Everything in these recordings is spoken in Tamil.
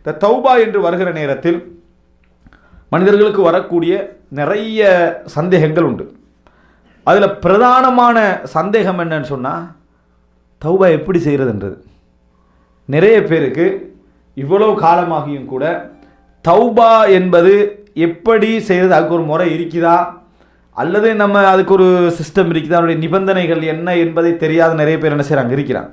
இந்த தௌபா என்று வருகிற நேரத்தில் மனிதர்களுக்கு வரக்கூடிய நிறைய சந்தேகங்கள் உண்டு. அதில் பிரதானமான சந்தேகம் என்னன்னு சொன்னால் தௌபா எப்படி செய்கிறதுன்றது நிறைய பேருக்கு இவ்வளவு காலமாகியும் கூட தௌபா என்பது எப்படி செய்கிறது அதுக்கு ஒரு முறை இருக்குதா? அல்லது நம்ம அதுக்கு ஒரு சிஸ்டம் இருக்குதா? அதனுடைய நிபந்தனைகள் என்ன என்பதை தெரியாத நிறைய பேர் என்ன செய்கிறாங்க இருக்கிறாங்க.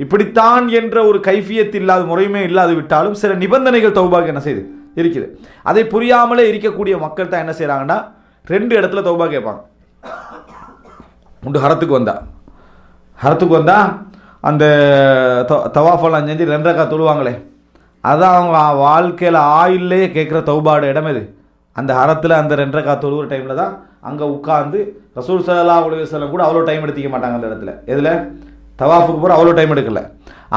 இப்படித்தான் என்ற ஒரு கைஃபியத் இல்லாத முறையுமே இல்லாது விட்டாலும் சில நிபந்தனைகள் தௌபாக்கு என்ன செய்யுது இருக்குது. அதை புரியாமலே இருக்கக்கூடிய மக்கள் தான் என்ன செய்கிறாங்கன்னா ரெண்டு இடத்துல தௌபா கேட்பாங்க. உண்டு ஹரத்துக்கு வந்தா. ஹரத்துக்கு வந்தா அந்த த- தவாஃபெல்லாம் செஞ்சு ரெண்டரைக்கா தொழுவாங்களே. அதான் அவங்க வாழ்க்கையில் ஆயிலே கேட்குற தௌபாடு இடம் இது அந்த ஹரத்தில் அந்த ரெண்டரைக்கா தொழுகிற டைமில் தான் அங்கே உட்காந்து ரசூல் சல்லா உலக கூட அவ்வளோ டைம் எடுத்துக்க மாட்டாங்க அந்த இடத்துல. எதில்? தவாஃபுக்கு போகிற அவ்வளோ டைம் எடுக்கல.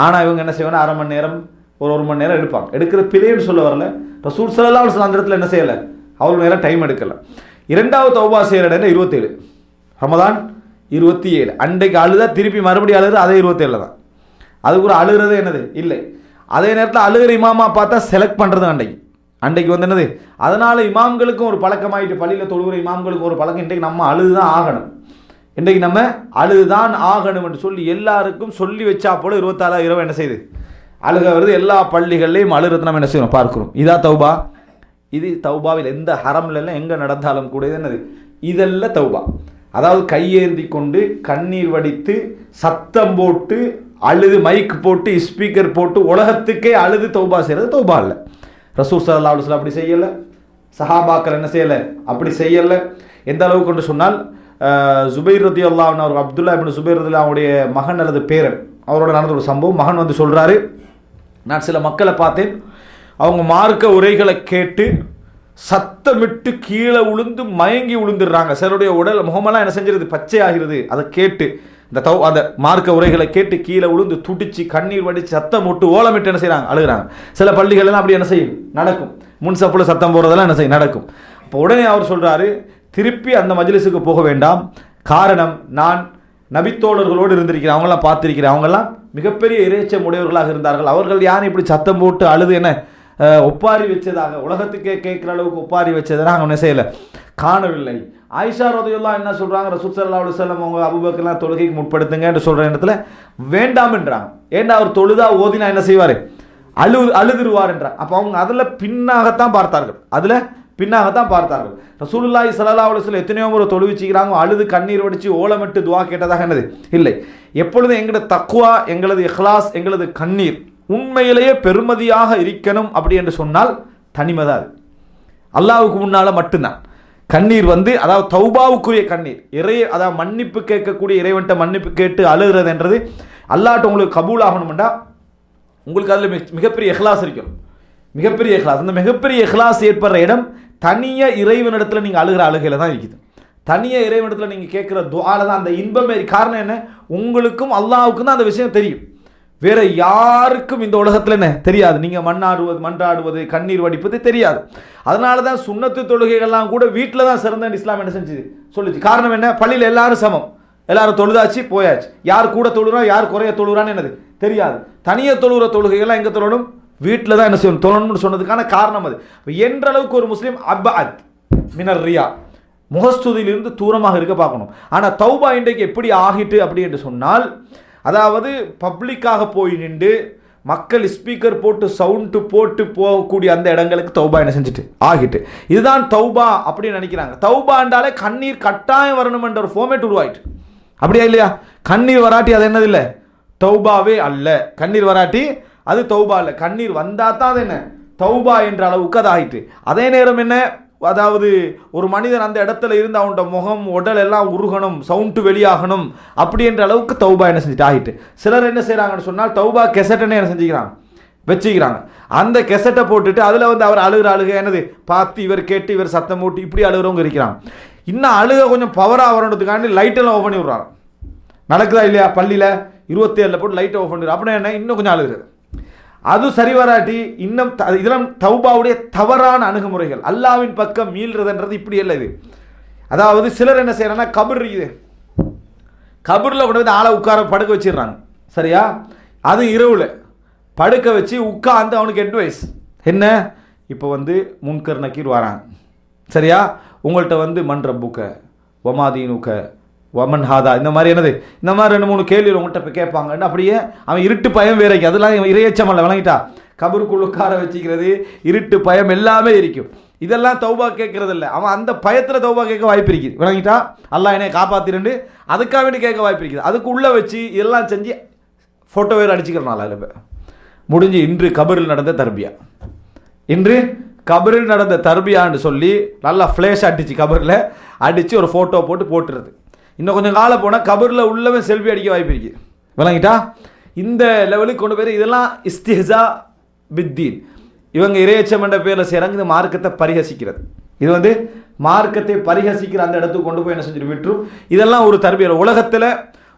ஆனால் இவங்க என்ன செய்வாங்க? அரை மணி நேரம் ஒரு ஒரு மணி நேரம் எடுப்பாங்க. எடுக்கிற பிழைன்னு சொல்ல வரல. ரசூல் சல்லா அலுவலம் அந்த இடத்துல என்ன செய்யலை? அவ்வளோ நேரம் டைம் எடுக்கலை. இரண்டாவது தௌபா செய்கிற இடம் இருபத்தேழு. ரமதான் இருபத்தி ஏழு அன்றைக்கு அழுதா திருப்பி மறுபடியும் அழுது அதே இருபத்தேழில் தான். அது கூட அழுகிறது என்னது? இல்லை. அதே நேரத்தில் அழுகிற இமாமா பார்த்தா செலக்ட் பண்ணுறது அன்றைக்கு. அன்றைக்கு வந்து என்னது? அதனால் இமாம்களுக்கும் ஒரு பழக்கமாயிட்டு பள்ளியில் தொழுகிற இமாம்களுக்கும் ஒரு பழக்கம். இன்றைக்கு நம்ம அழுது தான் ஆகணும். இன்றைக்கு நம்ம அழுதுதான் ஆகணும் என்று சொல்லி எல்லாருக்கும் சொல்லி வச்சா போல இருபத்தாறாவது இரவு என்ன செய்யுது? அழுக வருது. எல்லா பள்ளிகள்லையும் அழுகிறது நம்ம என்ன செய்யணும்? பார்க்கிறோம். இதா தௌபா? இது தௌபாவில் எந்த ஹரம்லாம் எங்கே நடந்தாலும் கூட இது என்னது? இதெல்லாம் தௌபா. அதாவது கையேந்தி கொண்டு கண்ணீர் வடித்து சத்தம் போட்டு அழுது மைக் போட்டு ஸ்பீக்கர் போட்டு உலகத்துக்கே அழுது தௌபா செய்கிறது தௌபா இல்லை ரசூல் சல்லா அலுவலம் அப்படி செய்யலை. சஹாபாக்கள் என்ன செய்யலை? அப்படி செய்யலை. எந்த அளவுக்கு கொண்டு சொன்னால் சுபைர் ரதி அல்லாஹ் அவர் அப்துல்லா இப்னு சுபைர் ரதி அவருடைய மகன் அல்லது பேரன் அவரோட நடந்த ஒரு சம்பவம். மகன் வந்து சொல்கிறாரு நான் சில மக்களை பார்த்தேன். அவங்க மார்க்க உரைகளை கேட்டு சத்தமிட்டு கீழே உளுந்து மயங்கி விழுந்துடுறாங்க சிலருடைய உடல் முகமெல்லாம் என்ன செஞ்சிருது? பச்சை ஆகிறது அதை கேட்டு இந்த தௌ அந்த மார்க்க உரைகளை கேட்டு கீழே உளுந்து துடிச்சு கண்ணீர் வடிச்சு சத்தம் விட்டு ஓலமிட்டு என்ன செய்கிறாங்க அழுகுறாங்க. சில பள்ளிகள்லாம் அப்படி என்ன செய்யும்? நடக்கும். முன் சப்புல சத்தம் போடுறதெல்லாம் என்ன செய்யும்? நடக்கும். இப்போ உடனே அவர் சொல்கிறாரு திருப்பி அந்த மஜ்லிஸுக்கு போக வேண்டாம். காரணம் நான் நபித்தோழர்களோடு இருந்திருக்கிறேன். அவங்களாம் பார்த்துருக்கிறேன். அவங்கெல்லாம் மிகப்பெரிய இறைச்சம் உடையவர்களாக இருந்தார்கள். அவர்கள் யாரும் இப்படி சத்தம் போட்டு அழுது என்ன ஒப்பாரி வச்சதாக உலகத்துக்கே கேட்குற அளவுக்கு ஒப்பாரி வச்சதை நாங்கள் என்ன செய்யலை. காணவில்லை. ஆயிஷா ரதையெல்லாம் என்ன சொல்கிறாங்க ரசூல் சல்லா செல்லம் அவங்க அபுபக்கெல்லாம் தொழுகைக்கு முற்படுத்துங்கன்னு சொல்கிற இடத்துல வேண்டாம்ன்றாங்க ஏண்டா அவர் தொழுதா ஓதினா என்ன செய்வார்? அழு அழுதுருவார் என்றார் அப்போ அவங்க அதில் பின்னாகத்தான் பார்த்தார்கள். அதில் பின்னாகத்தான் பார்த்தார்கள். ரசூலுல்லாஹி ஸல்லல்லாஹு அலைஹி எத்தனையோ முறை தொழுவிச்சுக்கிறாங்க அழுது கண்ணீர் வடித்து ஓலமிட்டு துவா கேட்டதாக என்னது? இல்லை. எப்பொழுதும் எங்களது தக்குவா எங்களது இஹ்லாஸ் எங்களது கண்ணீர் உண்மையிலேயே பெருமதியாக இருக்கணும் அப்படி என்று சொன்னால் தனிமை தான் அது. அல்லாவுக்கு முன்னால் மட்டும்தான். கண்ணீர் வந்து அதாவது தௌபாவுக்குரிய கண்ணீர் இறை அதாவது மன்னிப்பு கேட்கக்கூடிய இறைவன்ட்ட மன்னிப்பு கேட்டு அழுகிறதுன்றது அல்லாட்ட உங்களுக்கு கபூல் ஆகணும்டா உங்களுக்கு அதில் மிக மிகப்பெரிய எஹ்லாஸ் இருக்கும் மிகப்பெரிய இஹ்லாஸ். அந்த மிகப்பெரிய இஹ்லாஸ் ஏற்படுற இடம் தனிய இறைவனிடத்தில் நீங்கள் அழுகிற அழுகையில் தான் இருக்குது. தனிய இறைவனிடத்தில் நீங்கள் கேட்குற துவால தான் அந்த இன்பமே காரணம் என்ன? உங்களுக்கும் அல்லாவுக்கும் தான் அந்த விஷயம் தெரியும். வேற யாருக்கும் இந்த உலகத்தில் என்ன? தெரியாது. நீங்கள் மண்ணாடுவது மன்றாடுவது கண்ணீர் வடிப்பது தெரியாது. அதனால தான் சுண்ணத்து தொழுகைகள்லாம் கூட வீட்டில் தான் சிறந்த இஸ்லாம் என்ன செஞ்சுது? சொல்லுச்சு. காரணம் என்ன? பள்ளியில் எல்லாரும் சமம். எல்லாரும் தொழுதாச்சு போயாச்சு. யார் கூட தொழுறா யார் குறைய தொழுறான்னு என்னது? தெரியாது. தனியாக தொழுகிற தொழுகைகள்லாம் எங்கே தொழணும்? வீட்டில் தான் என்ன செய்யணும்? தொழணும்னு சொன்னதுக்கான காரணம் அது. என்ற அளவுக்கு ஒரு முஸ்லீம் அப்அத் மினர் ரியா முகஸ்துதியிலிருந்து தூரமாக இருக்க பார்க்கணும். ஆனால் தௌபா இன்றைக்கு எப்படி ஆகிட்டு அப்படி என்று சொன்னால் அதாவது பப்ளிக்காக போய் நின்று மக்கள் ஸ்பீக்கர் போட்டு சவுண்டு போட்டு போகக்கூடிய அந்த இடங்களுக்கு தௌபா என்ன செஞ்சுட்டு? ஆகிட்டு. இதுதான் தௌபா அப்படின்னு நினைக்கிறாங்க. தௌபாண்டாலே கண்ணீர் கட்டாயம் வரணும் என்ற ஒரு ஃபோமேட் உருவாயிட்டு. அப்படியா இல்லையா? கண்ணீர் வராட்டி அது என்னது இல்லை? தௌபாவே அல்ல. கண்ணீர் வராட்டி அது தௌபா இல்லை. கண்ணீர் வந்தால் தான் அது என்ன? தௌபா என்ற அளவுக்கு அது ஆயிட்டு. அதே நேரம் என்ன? அதாவது ஒரு மனிதன் அந்த இடத்துல இருந்து அவனோட முகம் உடல் எல்லாம் உருகணும் சவுண்டு வெளியாகணும் அப்படி என்ற அளவுக்கு தௌபா என்ன செஞ்சுட்டு ஆகிட்டு சிலர் என்ன செய்கிறாங்கன்னு சொன்னால் தௌபா கெசட்டனே என்ன செஞ்சுக்கிறாங்க? வச்சுக்கிறாங்க. அந்த கெசட்டை போட்டுட்டு அதில் வந்து அவர் அழுகிற அழுக என்னது? பார்த்து இவர் கேட்டு இவர் சத்தம் போட்டு இப்படி அழுகிறவங்க இருக்கிறாங்க. இன்னும் அழுக கொஞ்சம் பவராக வரணுன்றதுக்காண்டி லைட்டெல்லாம் ஓப்பன் பண்ணி விட்றாங்க. நடக்குதா இல்லையா? பள்ளியில் இருபத்தேழில் போட்டு லைட்டை ஓப்பன் பண்ணிடுறோம் அப்படின்னா என்ன? இன்னும் கொஞ்சம் அழுகிறது. அது சரி வராட்டி இன்னும் த- இதெல்லாம் தௌபாவுடைய தவறான அணுகுமுறைகள். அல்லாவின் பக்கம் மீள்றதுன்றது இப்படி இல்லை இது. அதாவது சிலர் என்ன செய்யறாங்கன்னா கபர் இருக்குது. கபரில் கொண்டு வந்து ஆளை உட்கார படுக்க வச்சிடுறாங்க. சரியா? அது இரவில். படுக்க வச்சு உட்காந்து அவனுக்கு அட்வைஸ் என்ன? இப்போ வந்து முன்கர் நக்கீர் வரான். சரியா? உங்கள்கிட்ட வந்து மண் ரப்புக்க ஒமாதீனுக்க வமன் ஹாதா. இந்த மாதிரி என்னது? இந்த மாதிரி ரெண்டு மூணு கேள்வி உங்கள்கிட்ட இப்போ கேட்பாங்கன்னு அப்படியே அவன் இருட்டு பயம் வேறைக்கு அதெல்லாம் இவன் இரையச்சம் அல்ல. விளங்கிட்டா? கபருக்குள்ள உட்கார வச்சுக்கிறது இருட்டு பயம் எல்லாமே இருக்கும் இதெல்லாம் தௌபா கேட்கறது இல்லை அவன் அந்த பயத்தில் தௌபா கேட்க வாய்ப்பு இருக்குது விளங்கிட்டா? அல்லாஹ் என்னை காப்பாத்திரண்டு அதுக்காக வேண்டி கேட்க வாய்ப்பு இருக்குது. அதுக்கு உள்ளே வச்சு இதெல்லாம் செஞ்சு ஃபோட்டோ வேறு அடிச்சுக்கிறனால அதில் முடிஞ்சு இன்று கபரில் நடந்த தர்பியா. இன்று கபரில் நடந்த தர்பியான்னு சொல்லி நல்லா ஃப்ளேஷ் அடிச்சு கபரில் அடித்து ஒரு ஃபோட்டோ போட்டு போட்டுறது இன்னும் கொஞ்சம் காலம் போனால் கபரில் உள்ளவன் செல்ஃபி அடிக்க வாய்ப்பு இருக்கு. விளங்கிட்டா? இந்த லெவலுக்கு கொண்டு போய் இதெல்லாம் இஸ்திஹா பித்தீன். இவங்க இறையச்சம் என்ற பேரில் செய்கிறாங்க இந்த மார்க்கத்தை பரிஹசிக்கிறது இது வந்து மார்க்கத்தை பரிஹசிக்கிற அந்த இடத்துக்கு கொண்டு போய் என்ன செஞ்சுட்டு விட்டுரும் இதெல்லாம் ஒரு தர்பியல். உலகத்தில்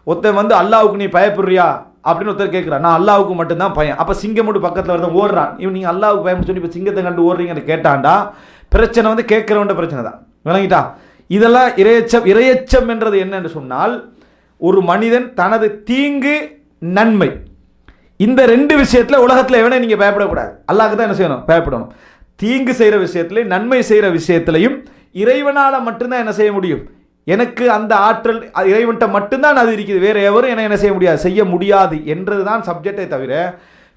ஒருத்தன் வந்து அல்லாவுக்கு நீ பயப்படுறியா? அப்படின்னு ஒருத்தர் கேட்குறான் நான் அல்லாவுக்கு மட்டும்தான் பையன் அப்போ சிங்கம் மட்டும் பக்கத்தில் வரதான் ஓடுறான். இவன் நீங்கள் அல்லாவுக்கு பயம்னு சொல்லி இப்போ சிங்கத்தை கண்டு ஓடுறீங்கன்னு கேட்டான்டா பிரச்சனை வந்து கேட்குறவன்ட பிரச்சனை தான் விளங்கிட்டா? இதெல்லாம் இரையச்சம் இரையச்சம் என்றது என்னென்று சொன்னால் ஒரு மனிதன் தனது தீங்கு நன்மை இந்த ரெண்டு விஷயத்தில் உலகத்தில் எவனே நீங்கள் பயப்படக்கூடாது. அல்லாஹ்க்கு தான் என்ன செய்யணும்? பயப்படணும். தீங்கு செய்கிற விஷயத்துலையும் நன்மை செய்கிற விஷயத்துலையும் இறைவனால் மட்டும்தான் என்ன செய்ய முடியும்? எனக்கு அந்த ஆற்றல் அது இறைவன்ட்ட மட்டும்தான் அது இருக்குது. வேறு எவரும் என்ன என்ன செய்ய முடியாது. செய்ய முடியாது என்றது தான் சப்ஜெக்டே தவிர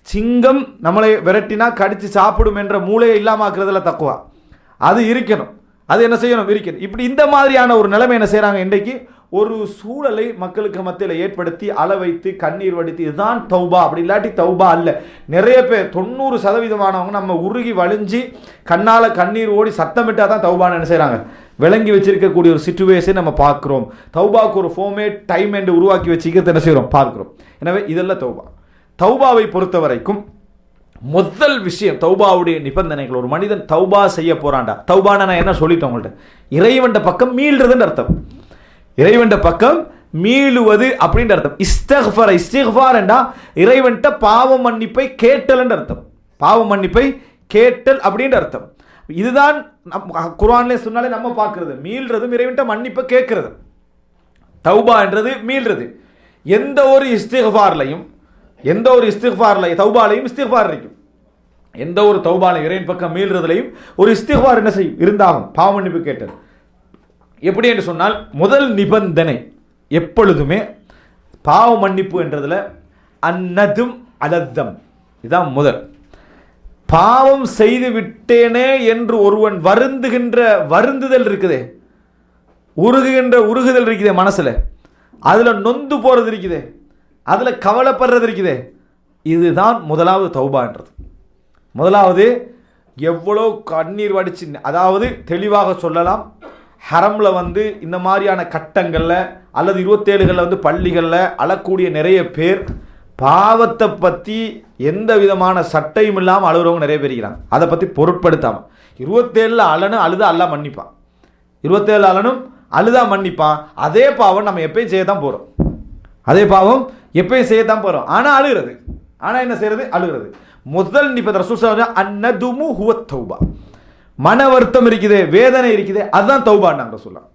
சிங்கம் நம்மளை விரட்டினா கடித்து சாப்பிடும் என்ற மூளையை இல்லாமல் ஆக்குறதுல தக்குவா. அது இருக்கணும். அது என்ன செய்யணும்? இருக்கணும் இப்படி இந்த மாதிரியான ஒரு நிலைமை என்ன செய்கிறாங்க இன்றைக்கு ஒரு சூழலை மக்களுக்கு மத்தியில் ஏற்படுத்தி அள வைத்து கண்ணீர் வடித்து இதுதான் தௌபா. அப்படி இல்லாட்டி தௌபா அல்ல. நிறைய பேர் தொண்ணூறு சதவீதமானவங்க நம்ம உருகி வழிஞ்சு கண்ணால் கண்ணீர் ஓடி சத்தமிட்டால் தான் தௌபான்னு என்ன செய்கிறாங்க விளங்கி வச்சிருக்கக்கூடிய ஒரு சுச்சுவேஷன் நம்ம பார்க்குறோம். தௌபாக்கு ஒரு ஃபோமே டைம் என்று உருவாக்கி வச்சுக்கிறது என்ன செய்கிறோம் பார்க்குறோம். எனவே இதெல்லாம் தௌபா. தௌபாவை பொறுத்த வரைக்கும் முதல் விஷயம் தௌபாவுடைய நிபந்தனைகள். ஒரு மனிதன் தௌபா செய்ய போறான்டா. தௌபான நான் என்ன சொல்லிட்டேன் உங்கள்கிட்ட இறைவன்ட பக்கம் மீள்றதுன்னு அர்த்தம். இறைவன்ட பக்கம் மீளுவது அப்படின்ற அர்த்தம். இஸ்தஃபர் இஸ்திஃபார் என்றா இறைவன்ட்ட பாவ மன்னிப்பை கேட்டல்ன்ற அர்த்தம். பாவ மன்னிப்பை கேட்டல் அப்படின்ற அர்த்தம். இதுதான் நம் குரான்ல சொன்னாலே நம்ம பார்க்குறது. மீள்றதும் இறைவன்கிட்ட மன்னிப்பை கேட்கறது. தௌபா என்றது மீள்றது. எந்த ஒரு இஸ்திஃபார்லையும் எந்த ஒரு இஸ்திஃபார்லையும் தௌபாலையும் இஸ்திஃபார் இருக்கும் எந்த ஒரு தௌபாலையும் இறைவன் பக்கம் மீள்றதுலையும் ஒரு இஸ்திஃபார் என்ன செய்யும்? இருந்தாகும். பாவ மன்னிப்பு கேட்டது. எப்படி என்று சொன்னால் முதல் நிபந்தனை எப்பொழுதுமே பாவ மன்னிப்பு என்றதில் அன்னதும் அலத்தம். இதுதான் முதல். பாவம் செய்து விட்டேனே என்று ஒருவன் வருந்துகின்ற வருந்துதல் இருக்குதே. உருகுகின்ற உருகுதல் இருக்குதே மனசில். அதில் நொந்து போகிறது இருக்குதே. அதில் கவலைப்படுறது இருக்குதே. இதுதான் முதலாவது தௌபான்றது. முதலாவது எவ்வளோ கண்ணீர் வடிச்சு அதாவது தெளிவாக சொல்லலாம். ஹரம்ல வந்து இந்த மாதிரியான கட்டங்களில் அல்லது இருபத்தேழுகளில் வந்து பள்ளிகளில் அழக்கூடிய நிறைய பேர் பாவத்தை பற்றி எந்த விதமான சட்டையும் இல்லாமல் அழுகிறவங்க நிறைய பேர் இருக்கிறாங்க. அதை பற்றி பொருட்படுத்தாமல் இருபத்தேழில் அழனும் அழுத அல்லா மன்னிப்பான். இருபத்தேழு அழனும் அழுதா மன்னிப்பான். அதே பாவம் நம்ம எப்பயும் செய்ய தான் போகிறோம் அதே பாவம் எப்பயும் செய்ய தான் போகிறோம் ஆனால் அழுகிறது. ஆனால் என்ன செய்யறது அழுகிறது. முதல் இப்போ ரசூல் சொல்றாங்க, அன்னதுமு ஹுவ தௌபா மன வருத்தம் இருக்குது வேதனை இருக்குது அதுதான் தௌபான்னாங்க சொல்லலாம்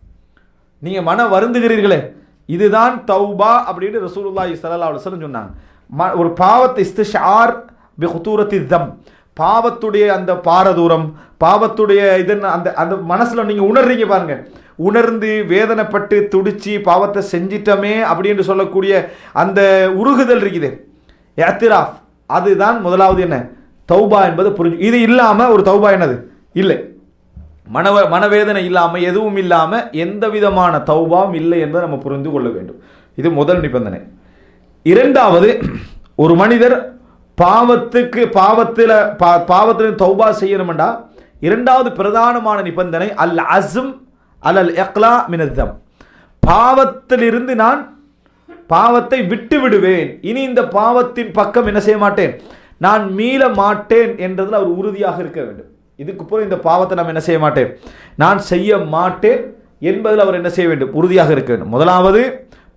நீங்கள் மன வருந்துகிறீர்களே இதுதான் தௌபா அப்படின்னு ரசூலுல்லாஹி சல்லா அலுவலம் சொன்னாங்க. ம- ஒரு பாவத்தை இஸ்திஷார் பி ஹுத்தூரத்தி தம். பாவத்துடைய அந்த பாரதூரம் பாவத்துடைய இது அந்த அந்த மனசில் நீங்கள் உணர்றீங்க பாருங்கள் உணர்ந்து வேதனைப்பட்டு துடிச்சு பாவத்தை செஞ்சிட்டோமே அப்படின்னு சொல்லக்கூடிய அந்த உருகுதல் இருக்குது. எத்திராஃப் அதுதான் முதலாவது என்ன? தௌபா என்பது புரிஞ்சு இது இல்லாமல் ஒரு தௌபா என்னது? இல்லை. மனவ மனவேதனை இல்லாமல் எதுவும் இல்லாமல் எந்த விதமான தௌபாவும் இல்லை என்பதை நம்ம புரிந்து கொள்ள வேண்டும். இது முதல் நிபந்தனை. இரண்டாவது ஒரு மனிதர் பாவத்துக்கு பாவத்தில் பா பாவத்தில் தௌபா செய்யணுமெண்டா இரண்டாவது பிரதானமான நிபந்தனை அல் அசும் அலல் எக்லா மினதம் பாவத்திலிருந்து நான் பாவத்தை விட்டு விடுவேன். இனி இந்த பாவத்தின் பக்கம் என்ன செய்ய மாட்டேன்? நான் மீள மாட்டேன் என்றதில் அவர் உறுதியாக இருக்க வேண்டும். இதுக்கு பிறகு இந்த பாவத்தை நாம் என்ன செய்ய மாட்டேன்? நான் செய்ய மாட்டேன் என்பதில் அவர் என்ன செய்ய வேண்டும்? உறுதியாக இருக்க வேண்டும். முதலாவது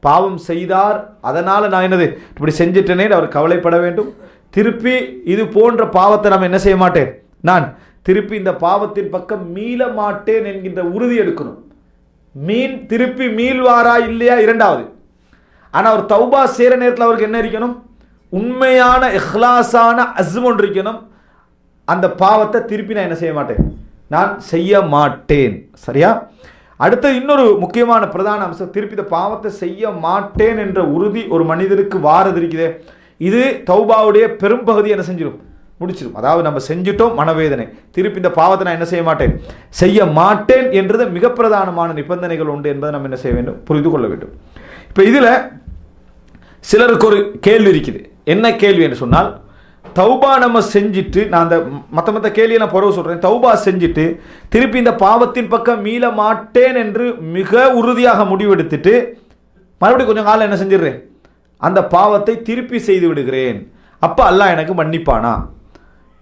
பாவம் செய்தார். அதனால் நான் என்னது? இப்படி செஞ்சிட்டேனே அவர் கவலைப்பட வேண்டும். திருப்பி இது போன்ற பாவத்தை நாம் என்ன செய்ய மாட்டேன்? நான் திருப்பி இந்த பாவத்தின் பக்கம் மீள மாட்டேன் என்கின்ற உறுதி எடுக்கணும். மீன் திருப்பி மீள்வாரா இல்லையா? இரண்டாவது. ஆனால் அவர் தௌபா செய்கிற நேரத்தில் அவருக்கு என்ன இருக்கணும்? உண்மையான இஹ்லாஸான அஸ்ம் ஒன்று இருக்கணும். அந்த பாவத்தை திருப்பி நான் என்ன செய்ய மாட்டேன்? நான் செய்ய மாட்டேன். சரியா? அடுத்த இன்னொரு முக்கியமான பிரதான அம்சம் திருப்பி இந்த பாவத்தை செய்ய மாட்டேன் என்ற உறுதி ஒரு மனிதருக்கு வாரது இருக்குதே. இது தௌபாவுடைய பெரும்பகுதி என்ன செஞ்சிடும் முடிச்சிடும் அதாவது நம்ம செஞ்சிட்டோம் மனவேதனை. திருப்பி இந்த பாவத்தை நான் என்ன செய்ய மாட்டேன்? செய்ய மாட்டேன் என்றது மிக பிரதானமான நிபந்தனைகள் உண்டு என்பதை நம்ம என்ன செய்ய வேண்டும்? புரிந்து கொள்ள வேண்டும். இப்போ இதில் சிலருக்கு ஒரு கேள்வி இருக்குது. என்ன கேள்வி என்று சொன்னால் தௌபா நம்ம செஞ்சுட்டு நான் அந்த மற்ற மற்ற கேள்வியை நான் புறவு சொல்கிறேன் தௌபா செஞ்சுட்டு திருப்பி இந்த பாவத்தின் பக்கம் மீள மாட்டேன் என்று மிக உறுதியாக முடிவெடுத்துட்டு மறுபடியும் கொஞ்சம் காலம் என்ன செஞ்சிடுறேன்? அந்த பாவத்தை திருப்பி செய்து விடுகிறேன். அப்போ அல்லாஹ் எனக்கு மன்னிப்பானா?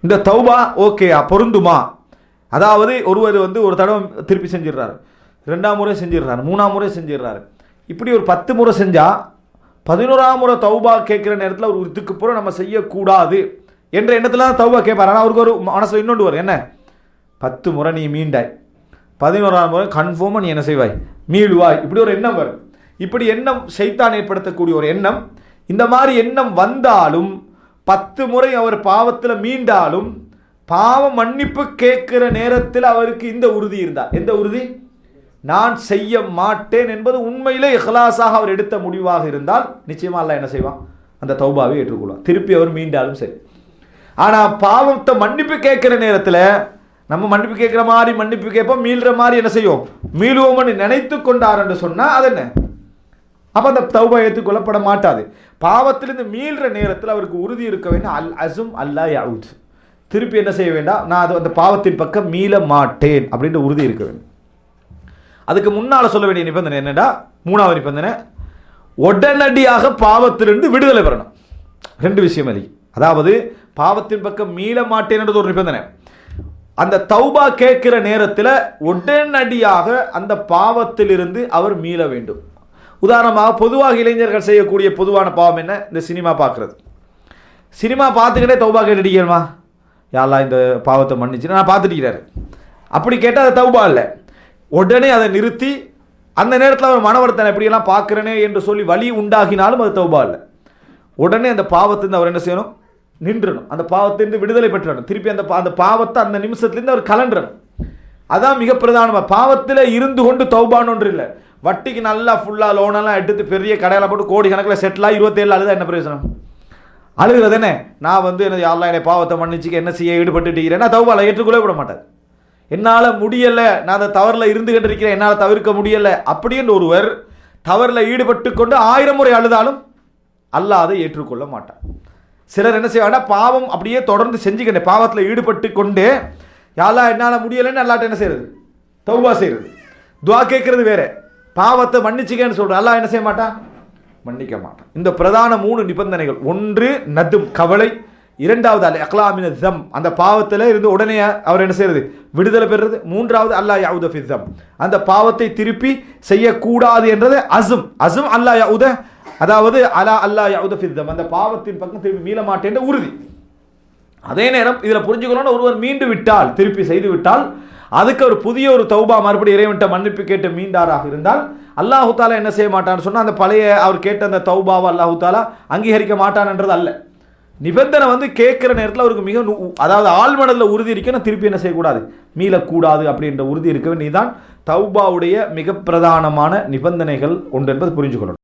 இந்த தௌபா ஓகேயா பொருந்துமா? அதாவது ஒருவர் வந்து ஒரு தடவை திருப்பி செஞ்சிடுறாரு ரெண்டாம் முறை செஞ்சிடுறாரு மூணாம் முறை செஞ்சிடுறாரு இப்படி ஒரு பத்து முறை செஞ்சால் பதினோராம் முறை தௌபா கேட்குற நேரத்தில் ஒரு இதுக்கு பூரா நம்ம செய்யக்கூடாது என்ற எண்ணத்தில் தான் தௌபா கேட்பார். ஆனால் அவருக்கு ஒரு மனசில் இன்னொன்று வரும். என்ன? பத்து முறை நீ மீண்டாய். பதினோராம் முறை கன்ஃபார்மாக நீ என்ன செய்வாய்? மீளுவாய். இப்படி ஒரு எண்ணம் வரும். இப்படி எண்ணம் சைத்தான் ஏற்படுத்தக்கூடிய ஒரு எண்ணம். இந்த மாதிரி எண்ணம் வந்தாலும் பத்து முறை அவர் பாவத்தில் மீண்டாலும் பாவ மன்னிப்பு கேட்கிற நேரத்தில் அவருக்கு இந்த உறுதி இருந்தார். எந்த உறுதி? நான் செய்ய மாட்டேன் என்பது உண்மையிலே இஹ்லாஸாக அவர் எடுத்த முடிவாக இருந்தால் நிச்சயமாக அல்லாஹ் என்ன செய்வான்? அந்த தௌபாவை ஏற்றுக்கொள்வான். திருப்பி அவர் மீண்டாலும் சரி. ஆனால் பாவத்தை மன்னிப்பு கேட்குற நேரத்தில் நம்ம மன்னிப்பு கேட்குற மாதிரி மன்னிப்பு கேட்போம் மீள்ற மாதிரி என்ன செய்வோம்? மீளுவோம்னு நினைத்து கொண்டார் என்று சொன்னால் அது என்ன? அப்போ அந்த தௌபா ஏற்றுக்கொள்ளப்பட மாட்டாது. பாவத்திலிருந்து மீள்ற நேரத்தில் அவருக்கு உறுதி இருக்க வேண்டும் அல் அசும் அல்லா யாவுத் திருப்பி என்ன செய்ய வேண்டாம்? நான் அது அந்த பாவத்தின் பக்கம் மீள மாட்டேன் அப்படின்ற உறுதி இருக்க வேண்டும். அதுக்கு முன்னால் சொல்ல வேண்டிய நிபந்தனை என்னடா? மூணாவது நிபந்தனை உடனடியாக பாவத்திலிருந்து விடுதலை பெறணும். ரெண்டு விஷயம் அது அதாவது பாவத்தின் பக்கம் மீள மாட்டேன்ன்றது ஒரு நிபந்தனை. அந்த தௌபா கேட்கிற நேரத்தில் உடனடியாக அந்த பாவத்திலிருந்து அவர் மீள வேண்டும். உதாரணமாக பொதுவாக இளைஞர்கள் செய்யக்கூடிய பொதுவான பாவம் என்ன? இந்த சினிமா பார்க்குறது. சினிமா பார்த்துக்கிட்டே தௌபா கேட்டுடிக்கிறமா யாரெல்லாம் இந்த பாவத்தை மன்னிச்சு? நான் பார்த்துட்டு அப்படி கேட்டால் அது தௌபா இல்லை உடனே அதை நிறுத்தி அந்த நேரத்தில் அவர் மனவர்த்தனை எப்படியெல்லாம் பார்க்குறனே என்று சொல்லி வழி உண்டாகினாலும் அது தௌபா இல்லை உடனே அந்த பாவத்திலிருந்து அவர் என்ன செய்யணும்? நின்றணும். அந்த பாவத்திலிருந்து விடுதலை பெற்றணும். திருப்பி அந்த பா- அந்த பாவத்தை அந்த நிமிஷத்துலேருந்து அவர் கலண்டணும் அதான் மிக பிரதானமாக பாவத்தில் இருந்து கொண்டு தௌபான்னு ஒன்று இல்லை. வட்டிக்கு நல்லா ஃபுல்லாக லோனெல்லாம் எடுத்து பெரிய கடையில் போட்டு கோடி கணக்கில் செட்டிலாக இருபத்தேழு அழுதா என்ன பிரயோஜனம் அழுகிறது என்ன? நான் வந்து எனது யாரெல்லாம் என்னை பாவத்தை மன்னிச்சுக்க என்ன செய்ய ஈடுபட்டுட்டீங்கன்னா தௌபால ஏற்றுக்கொள்ளவே விட மாட்டேன். என்னால் முடியலை நான் அந்த தவறில் இருந்துகிட்டு இருக்கிறேன் என்னால் தவிர்க்க முடியலை அப்படின்னு ஒருவர் தவறில் ஈடுபட்டு கொண்டு ஆயிரம் முறை அழுதாலும் அல்லாத ஏற்றுக்கொள்ள மாட்டான். சிலர் என்ன செய்வாங்கன்னா பாவம் அப்படியே தொடர்ந்து செஞ்சுக்கிட்டேன் பாவத்தில் ஈடுபட்டு கொண்டு யாரெல்லாம் என்னால் முடியலைன்னு அல்லாட்ட என்ன செய்யறது தௌபா செய்யறது துவா கேட்கறது வேற. பாவத்தை மன்னிச்சுக்கேன்னு சொல்ற. அல்லாஹ் என்ன செய்ய மாட்டான்? மன்னிக்க மாட்டான். இந்த பிரதான மூணு நிபந்தனைகள். ஒன்று நதும் கவலை. இரண்டாவது அல்ல அக்லாமின் தம். அந்த பாவத்தில் இருந்து உடனே அவர் என்ன செய்யறது விடுதலை பெறுறது. மூன்றாவது அல்லாஹ் யாவுத ஃபித்தம் அந்த பாவத்தை திருப்பி செய்யக்கூடாது என்றது அசும். அசும் அல்லாஹ் யாவுத அதாவது அலா அல்லாஹ் யாவுத ஃபித்தம் அந்த பாவத்தின் பக்கம் திருப்பி மீள மாட்டேன் உறுதி. அதே நேரம் இதில் புரிஞ்சுக்கணும்னு ஒருவர் மீண்டு விட்டால் திருப்பி செய்து விட்டால் அதுக்கு ஒரு புதிய ஒரு தௌபா மறுபடி இறைவன்ட்ட மன்னிப்பு கேட்டு மீண்டாராக இருந்தால் அல்லாஹு தாலா என்ன செய்ய மாட்டான்னு சொன்னால் அந்த பழைய அவர் கேட்ட அந்த தௌபாவை அல்லாஹு தாலா அங்கீகரிக்க மாட்டான்ன்றது அல்ல. நிபந்தனை வந்து கேட்குற நேரத்தில் அவருக்கு மிக அதாவது ஆழ்மனதில் உறுதி இருக்கணும் திருப்பி என்ன செய்யக்கூடாது? மீளக்கூடாது அப்படின்ற உறுதி இருக்க வேண்டியதுதான் தௌபாவுடைய மிக பிரதானமான நிபந்தனைகள் ஒன்று என்பது புரிஞ்சுக்கணும்.